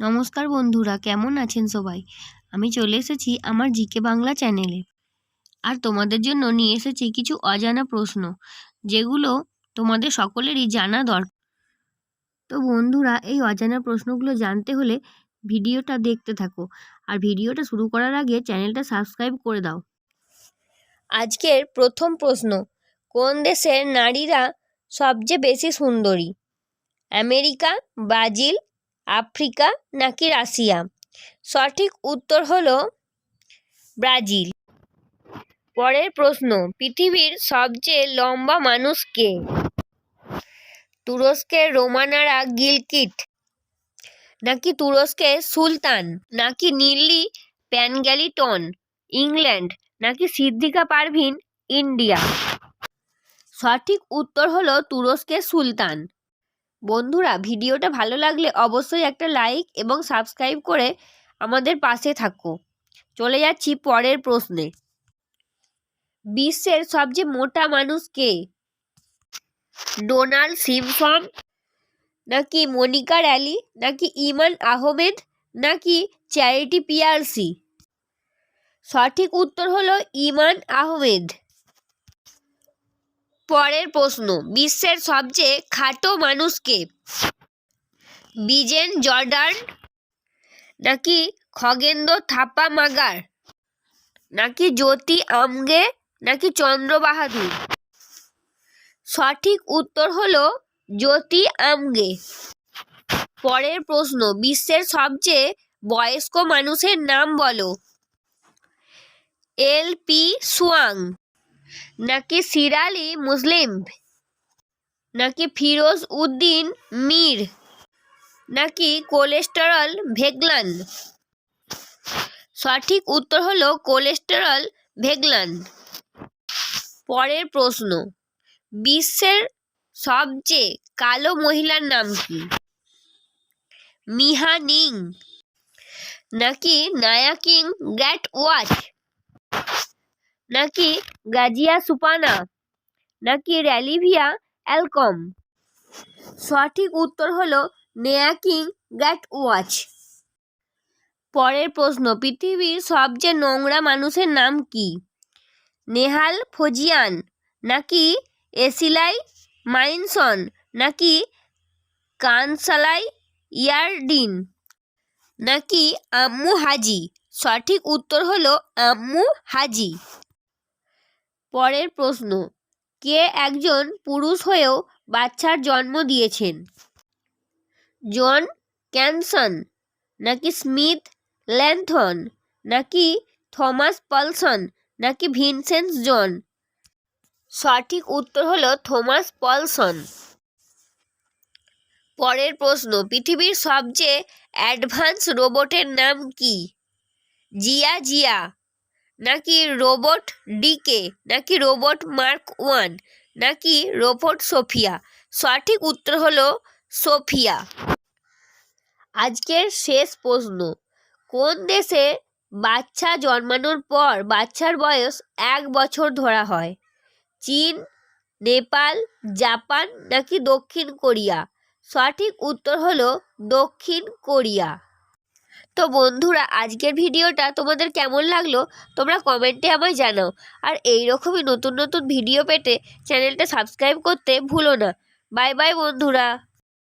নমস্কার বন্ধুরা, কেমন আছেন সবাই? আমি চলে এসেছি আমার জিকে বাংলা চ্যানেলে। আর তোমাদের জন্য নিয়ে এসেছি কিছু অজানা প্রশ্ন, যেগুলো তোমাদের সকলেরই জানা দরকার। তো বন্ধুরা, এই অজানা প্রশ্নগুলো জানতে হলে ভিডিওটা দেখতে থাকো, আর ভিডিওটা শুরু করার আগে চ্যানেলটা সাবস্ক্রাইব করে দাও। আজকের প্রথম প্রশ্ন, কোন দেশের নারীরা সবচেয়ে বেশি সুন্দরী? আমেরিকা, ব্রাজিল আফ্রিকা নাকি রাশিয়া? সঠিক উত্তর হলো ব্রাজিল। পরের প্রশ্ন, পৃথিবীর সবচেয়ে লম্বা মানুষ কে? তুরস্কের রোমানারা গিলকিট। নাকি তুরস্কের সুলতান? নাকি নীলি প্যানগ্যালিটন? ইংল্যান্ড। নাকি সিদ্দিকা পারভিন, ইন্ডিয়া? সঠিক উত্তর হলো তুরস্কের সুলতান। বন্ধুরা, ভিডিওটা ভালো লাগলে অবশ্যই একটা লাইক এবং সাবস্ক্রাইব করে আমাদের পাশে থাকো। চলে যাচ্ছি পরের প্রশ্নে। বিশ্বের সবচেয়ে মোটা মানুষ কে? ডোনাল্ড সিমসন নাকি মনিকা র্যালি, নাকি ইমান আহমেদ, নাকি চ্যারিটি পিয়ারসি সঠিক উত্তর হলো ইমান আহমেদ। পরের প্রশ্ন, বিশ্বের সবচেয়ে খাটো মানুষ কে? বিজেন জর্ডান নাকি খগেন্দ্র থাপা মাগার নাকি জ্যোতি আমগে নাকি চন্দ্র বাহাদুর? সঠিক উত্তর হলো জ্যোতি আমগে। পরের প্রশ্ন, বিশ্বের সবচেয়ে বয়স্ক মানুষের নাম বলো। এল পি সুয়াং। নাকি সিরালি মুসলিম? নাকি ফিরোজ উদ্দিন মীর? নাকি কোলেস্টেরল ভেগলান? সঠিক উত্তর হলো কোলেস্টেরল ভেগলান। পরের প্রশ্ন, বিশ্বের সবচেয়ে কালো মহিলার নাম কি? মিহা নিং। নাকি নায়া কিং গ্যাট ওয়াচ? নাকি গাজিয়া সুপানা? নাকি র্যালিভিয়া অ্যালকম? সঠিক উত্তর হলো নেয়া কিং গ্যাট ওয়াচ। পরের প্রশ্ন, পৃথিবীর সবচেয়ে নোংরা মানুষের নাম কি? নেহাল ফজিয়ান নাকি এসিলাই মাইনসন নাকি কানসালাই ইয়ারডিন নাকি আম্মু হাজি? সঠিক উত্তর হলো আম্মু হাজি। পরের প্রশ্ন, কে একজন পুরুষ হয়েও বাচ্চার জন্ম দিয়েছেন? জন ক্যানসন নাকি স্মিথ ল্যান্থন নাকি থমাস পলসন নাকি ভিনসেন্স জন? সঠিক উত্তর হলো থমাস পলসন। পরের প্রশ্ন, পৃথিবীর সবচেয়ে অ্যাডভান্স রোবটের নাম কি? Jia Jia. নাকি রোবট ডিকে নাকি রোবট মার্ক ওয়ান, নাকি রোবট সোফিয়া? সঠিক উত্তর হলো সোফিয়া। আজকের শেষ প্রশ্ন, কোন দেশে বাচ্চা জন্মানোর পর বাচ্চার বয়স এক বছর ধরা হয়? চীন, নেপাল, জাপান, নাকি দক্ষিণ কোরিয়া? সঠিক উত্তর হলো দক্ষিণ কোরিয়া। তো বন্ধুরা, আজকের ভিডিওটা তোমাদের কেমন লাগল তোমরা কমেন্টে আমায় জানাও। আর এই রকমই নতুন নতুন ভিডিও পেতে চ্যানেলটা সাবস্ক্রাইব করতে ভুলো না। বাই বাই বন্ধুরা।